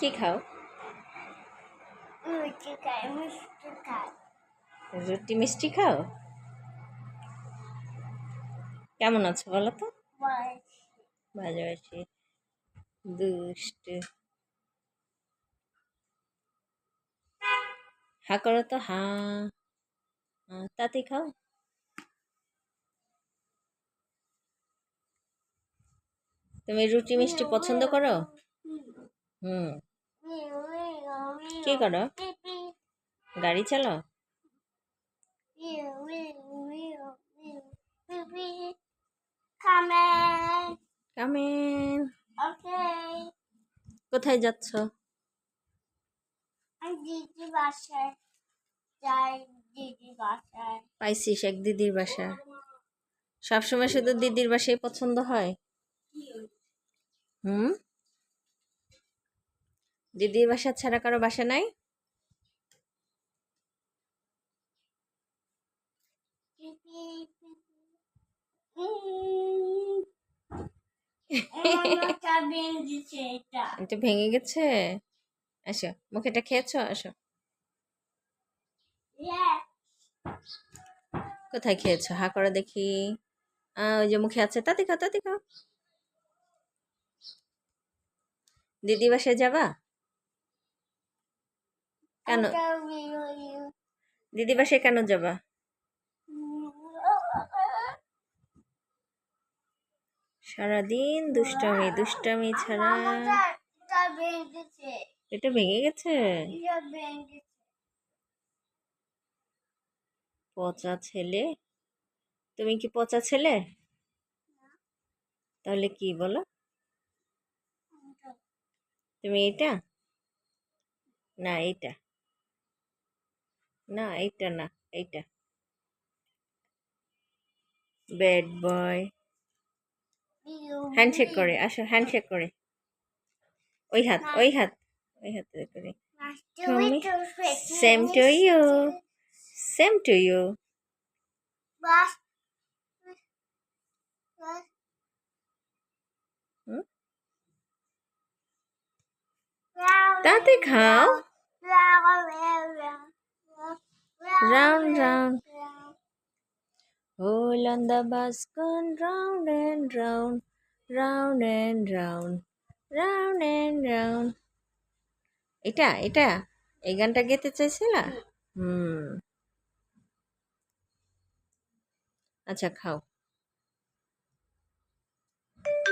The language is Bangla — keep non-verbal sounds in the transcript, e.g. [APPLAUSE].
কি খাও? রুটি খাই মিষ্টি খাই। রুটি মিষ্টি খাও? কেমন আছো বলো তো? বয়স ভালোবাসি। দুষ্ট। হা করো তো হা। হা, তাতে খাও। তুমি রুটি মিষ্টি পছন্দ করো? হুম। কি করো? গাড়ি. কামেন কোথায় যাচ্ছ? যাই পাইছিস এক দিদির বাসা। সবসময় শুধু দিদির বাসায় পছন্দ হয়? হুম? দিদির বাসা ছাড়া কারও বাসা নাই? [LAUGHS] এটা ভেঙে গেছে? আসো মুখে এটা খেয়েছো? আসো। কোথায় খেয়েছো? হা করো দেখি। আহ, ওই যে মুখে আছে। তাতে খাও তাতে খাও দিদি বাসায় যাবা? কেন? দিদি বাসায় কেন যাবা? সারাদিন দুষ্টামি দুষ্টামি ছাড়া এটা ভেঙে গেছে? পচা ছেলে? তুমি কি পচা ছেলে? তাহলে কি বলো? তুমি এটা না এইটা। না এইটা না এইটা। ব্যাড বয় হ্যান্ডশেক করে আসো হ্যান্ডশেক করে। ওই হাত ওই হাত ওই হাতে করে। Tommy, Same to you. Same to you. Bas. হুম? তাতে খাও Round, round. All on the bus gone round and round, round and round, round and round. এটা এটা এই গানটা গেতে চাইছিলা হুম আচ্ছা খাও